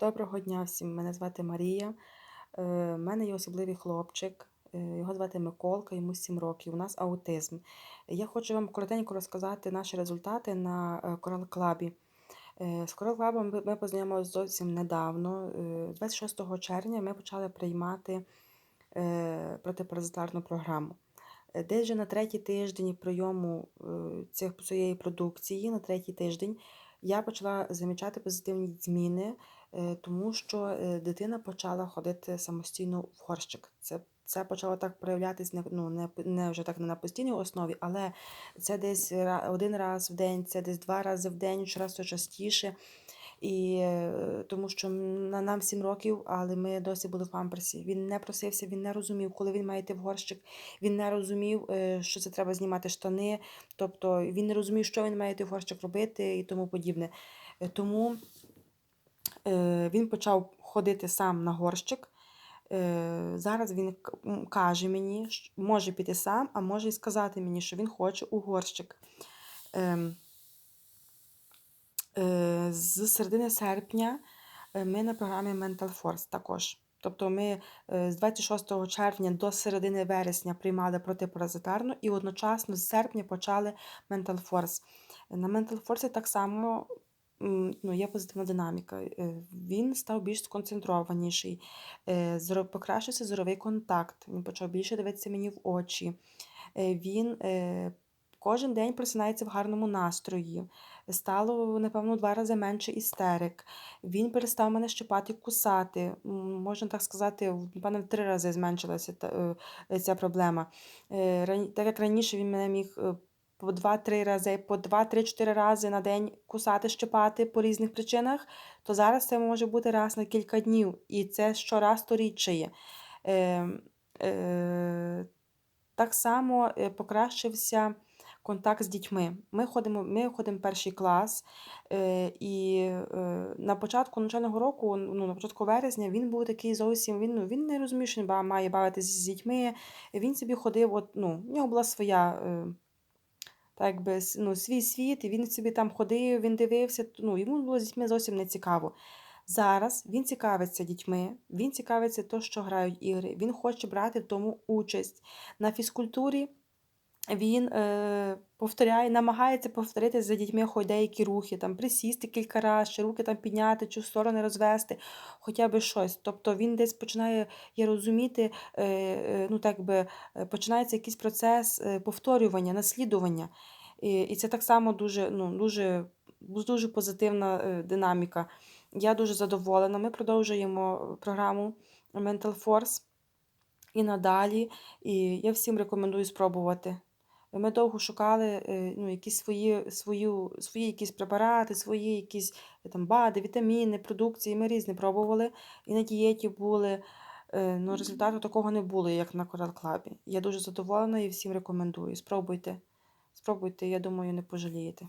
Доброго дня всім! Мене звати Марія. У мене є особливий хлопчик. е, Його звати Миколка, йому 7 років. У нас аутизм. Я хочу вам коротенько розказати наші результати на е, Coral Club. Е, З Coral Club ми- ми познайомилися зовсім недавно. Е, 26 червня ми почали приймати е, протипаразитарну програму. Е, Десь вже на третій тиждень прийому е, цієї продукції, на третій тиждень, я почала замічати позитивні зміни, е, тому що е, дитина почала ходити самостійно в горщик. Це, це почало так проявлятись не, ну, не, не вже так не на постійній основі, але це десь один раз в день, це десь два рази в день, щораз то частіше. І е, тому що на нам 7 років, але ми досі були в памперсі. Він не просився, він не розумів, коли він має йти в горщик. Він не розумів, е, що це треба знімати штани. Тобто він не розумів, що він має йти в горщик робити і тому подібне. Е, Тому е, він почав ходити сам на горщик. Е, Зараз він каже мені, що може піти сам, а може і сказати мені, що він хоче у горщик. Ем, Е, З середини серпня е, ми на програмі Mental Force також. Тобто ми е, з 26 червня до середини вересня приймали протипаразитарну і одночасно з серпня почали Mental Force. На Mental Force так само ну, є позитивна динаміка. Е, Він став більш сконцентрованіший, е, покращився зоровий контакт, він почав більше дивитися мені в очі. Е, Він кожен день просинається в гарному настрої. Стало, напевно, два рази менше істерик. Він перестав мене щипати, кусати. Можна так сказати, напевно, в три рази зменшилася ця проблема. Так як раніше він мене міг по два-три рази, по два-три-чотири рази на день кусати, щипати по різних причинах, то зараз це може бути раз на кілька днів. І це щораз то рідшає. Е, е, так само е, покращився контакт з дітьми. Ми ходимо, ми ходимо в перший клас, е, і е, на початку навчального року, ну, на початку вересня, він був такий зовсім. Він, ну, він не розумів, що має бавитися з дітьми. Він собі ходив, от, ну, в нього була своя. е, Так би, ну, свій світ, і він собі там ходив, він дивився, ну, йому було з дітьми зовсім не цікаво. Зараз він цікавиться дітьми, він цікавиться то, що грають ігри, він хоче брати в тому участь. На фізкультурі він е, повторяє, намагається повторити за дітьми хоч деякі рухи, там присісти кілька разів, чи руки там підняти, чи в сторони розвести, хоча б щось. Тобто він десь починає є розуміти, е, е, ну так би е, починається якийсь процес е, повторювання, наслідування. І, і це так само дуже, ну, дуже, дуже позитивна е, динаміка. Я дуже задоволена. Ми продовжуємо програму Mental Force і надалі. І я всім рекомендую спробувати. Ми довго шукали е, ну, якісь свої, свою, свої якісь препарати, свої якісь е, там, БАДи, вітаміни, продукції. Ми різні пробували і на дієті були. Е, Ну, результату такого не було, як на Coral Club. Я дуже задоволена і всім рекомендую. Спробуйте. Спробуйте, я думаю, не пожалієте.